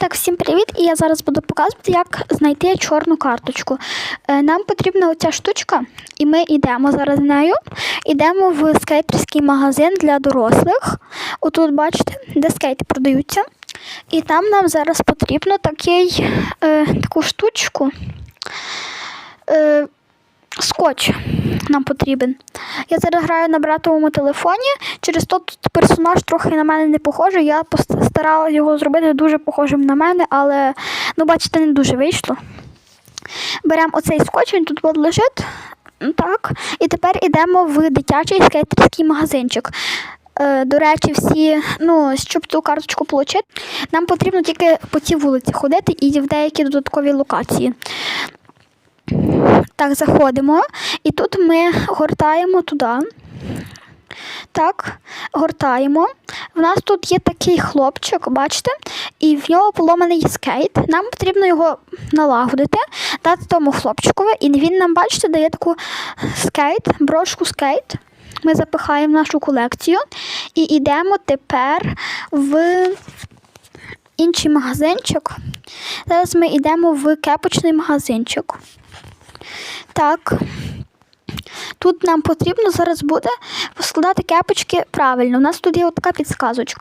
Так, всім привіт! І я зараз буду показувати, як знайти чорну карточку. Е, Нам потрібна оця штучка, і ми йдемо зараз нею. Йдемо в скейтерський магазин для дорослих. Отут, бачите, де скейти продаються. І там нам зараз потрібно такий, е, таку штучку. Е, скотч нам потрібен. Я зараз граю на братовому телефоні. Через то тут персонаж трохи на мене не похожий. Я постаралася його зробити дуже похожим на мене, але, ну, бачите, не дуже вийшло. Беремо оцей скотч, він тут лежить. Так. І тепер йдемо в дитячий скейтерський магазинчик. Е, До речі, всі, ну, щоб цю карточку отримати, нам потрібно тільки по цій вулиці ходити і в деякі додаткові локації. Так, заходимо. І тут ми гортаємо туди. Так, гортаємо. В нас тут є такий хлопчик, бачите, і в нього поломаний скейт. Нам потрібно його налагодити, дати тому хлопчикові, і він нам, бачите, дає таку скейт, брошку скейт. Ми запихаємо нашу колекцію і йдемо тепер в інший магазинчик. Зараз ми йдемо в кепочний магазинчик. Так. Тут нам потрібно зараз буде поскладати кепочки правильно. У нас тут є така підсказочка.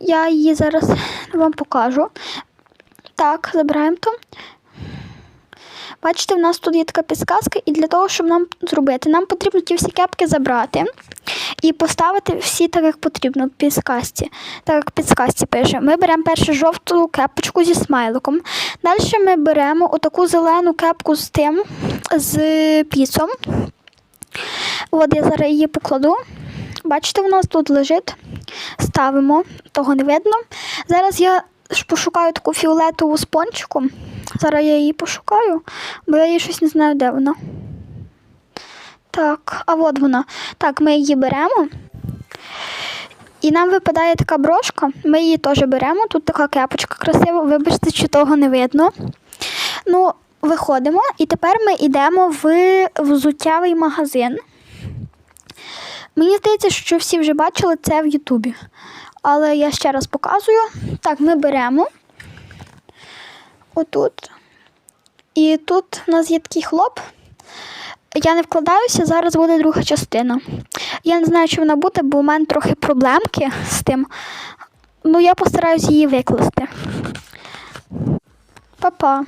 Я її зараз вам покажу. Так, забираємо то. Бачите, в нас тут є така підсказка, і для того, щоб нам зробити, нам потрібно ті всі кепки забрати і поставити всі так, як потрібно в підсказці. Так як в підсказці пише. Ми беремо першу жовту кепочку зі смайликом. Далі ми беремо отаку зелену кепку з тим, з піцом. От я зараз її покладу. Бачите, у нас тут лежить. Ставимо, того не видно. Зараз я пошукаю таку фіолетову спончику. Зараз я її пошукаю, бо я її щось не знаю, де вона. Так, а от вона. Так, ми її беремо. І нам випадає така брошка, ми її теж беремо. Тут така кепочка красива, вибачте, чи того не видно. Ну, виходимо, і тепер ми йдемо в взуттєвий магазин. Мені здається, що всі вже бачили це в Ютубі. Але я ще раз показую. Так, ми беремо отут. І тут у нас є такий хлоп. Я не вкладаюся, зараз буде друга частина. Я не знаю, чи вона буде, бо у мене трохи проблемки з тим. Ну, я постараюсь її викласти. Па-па.